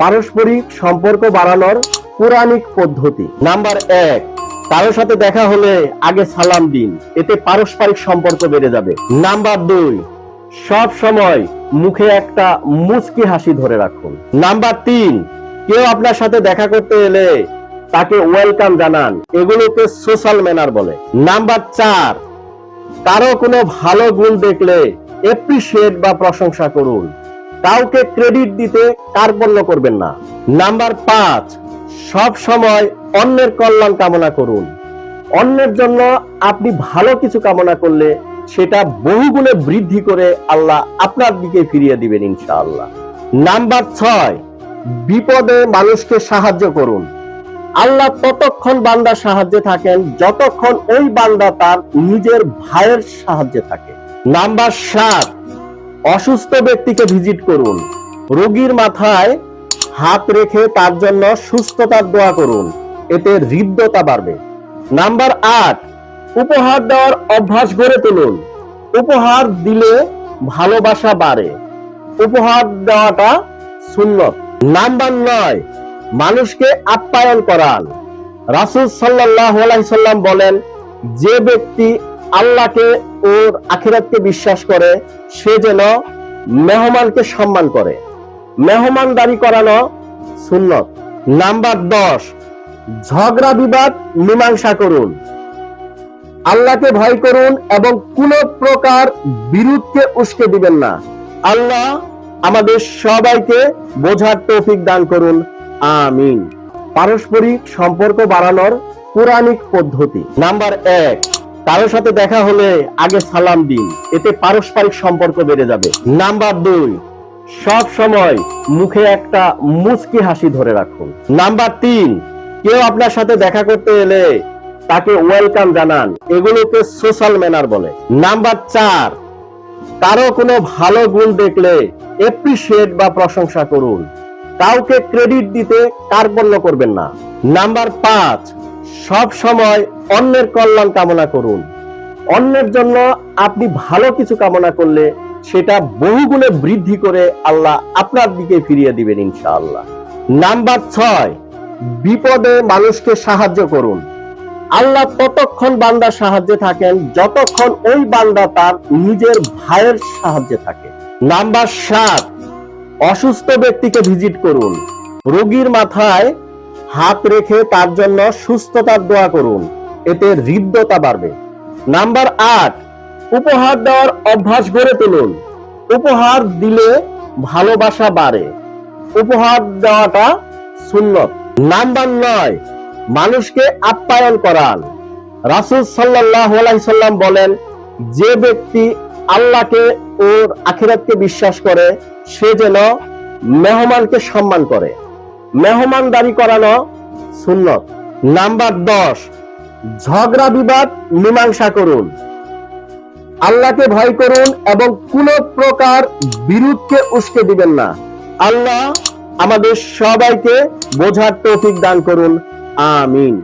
পারস্পরিক সম্পর্ক বাড়ানোর পুরাণিক পদ্ধতি। নাম্বার এক কারোর সাথে দেখা হলে আগে সালাম দিন, এতে পারস্পরিক সম্পর্ক বেড়ে যাবে। নাম্বার দুই, সব সময় মুখে একটা মুচকি হাসি ধরে রাখুন। নাম্বার তিন, কেউ আপনার সাথে দেখা করতে এলে তাকে ওয়েলকাম জানান, এগুলোকে সোশ্যাল ম্যানার বলে। নাম্বার চার, কারও কোনো ভালো গুণ দেখলে এপ্রিসিয়েট বা প্রশংসা করুন। কাউকে ক্রেডিট দিতে কার্পণ্য করবেন না। নাম্বার পাঁচ, সব সময় অন্যের কল্যাণ কামনা করুন। অন্যের জন্য আপনি ভালো কিছু কামনা করলে সেটা বহুগুণে বৃদ্ধি করে আল্লাহ আপনার দিকে ফিরিয়ে দিবেন ইনশাআল্লাহ। নাম্বার ছয়, বিপদে মানুষকে সাহায্য করুন। আল্লাহ ততক্ষণ বান্দার সাহায্যে থাকেন, যতক্ষণ ওই বান্দা তার নিজের ভাইয়ের সাহায্যে থাকে। নাম্বার সাত অসুস্থ ব্যক্তিকে ভিজিট করুন। রোগীর মাথায় হাত রেখে তার জন্য সুস্থতার দোয়া করুন। এতে হৃদ্যতা বাড়বে। নাম্বার আট, উপহার দেওয়ার অভ্যাস গড়ে তুলুন। উপহার দিলে ভালোবাসা বাড়ে। উপহার দেওয়াটা সুন্নত। নাম্বার নয়, মানুষকে আপ্যায়ন করান। রাসুল সাল্লাহ সাল্লাম বলেন, যে ব্যক্তি আল্লাহকে ওর আখিরাতকে বিশ্বাস করে, সে যেন মেহমানকে সম্মান করে। মেহমানদারি করানো সুন্নত। নাম্বার দশ, ঝগড়া বিবাদ, মীমাংসা করুন। আল্লাহকে ভয় করুন এবং কোন প্রকার বিরুদ্ধকে উস্কে দিবেন না। আল্লাহ আমাদের সবাইকে বোঝার তৌফিক দান করুন। আমিন। পারস্পরিক সম্পর্ক বাড়ানোর পুরাণিক পদ্ধতি। নাম্বার এক কারোর সাথে দেখা হলে আগে সালাম দিন। এতে পারস্পরিক সম্পর্ক বেড়ে যাবে। নাম্বার দুই, সব সময় মুখে একটা মুচকি হাসি ধরে রাখুন। নাম্বার তিন, কেউ আপনার সাথে দেখা করতে এলে তাকে ওয়েলকাম জানান। এগুলোকে সোশ্যাল ম্যানার বলে। নাম্বার চার, কারও কোনো ভালো গুণ দেখলে এপ্রিসিয়েট বা প্রশংসা করুন। কাউকে ক্রেডিট দিতে কার্পণ্য করবেন না। নাম্বার পাঁচ সব সময় অন্যের কল্যাণ কামনা করুন। অন্যের জন্য আপনি ভালো কিছু কামনা করলে সেটা বহুগুণে বৃদ্ধি করে আল্লাহ আপনার দিকে ফিরিয়ে দিবেন ইনশাআল্লাহ। নাম্বার ছয়, বিপদে মানুষকে সাহায্য করুন। আল্লাহ ততক্ষণ বান্দার সাহায্যে থাকেন, যতক্ষণ ওই বান্দা তার নিজের ভাইয়ের সাহায্যে থাকে। নাম্বার সাত, অসুস্থ ব্যক্তিকে ভিজিট করুন। রোগীর মাথায় হাত রেখে তার জন্য সুস্থতার দোয়া করুন। এতে হৃদ্যতা বাড়বে। নাম্বার আট, উপহার দেওয়ার অভ্যাস গড়ে তুলুন। উপহার দিলে ভালোবাসা বাড়ে। উপহার দেওয়াটা সুন্নত। নাম্বার নয়, মানুষকে আপ্যায়ন করান। রাসুল সাল্লাহ সাল্লাম বলেন, যে ব্যক্তি আল্লাহকে ওর আখিরাতকে বিশ্বাস করে, সে যেন মেহমানকে সম্মান করে। মেহমানদারি করানো সুন্নত। নাম্বার দশ, ঝগড়া বিবাদ, মীমাংসা করুন। আল্লাহকে ভয় করুন এবং কোন প্রকার বিরুদ্ধকে উস্কে দিবেন না। আল্লাহ আমাদের সবাইকে বোঝার তৌফিক দান করুন। আমিন।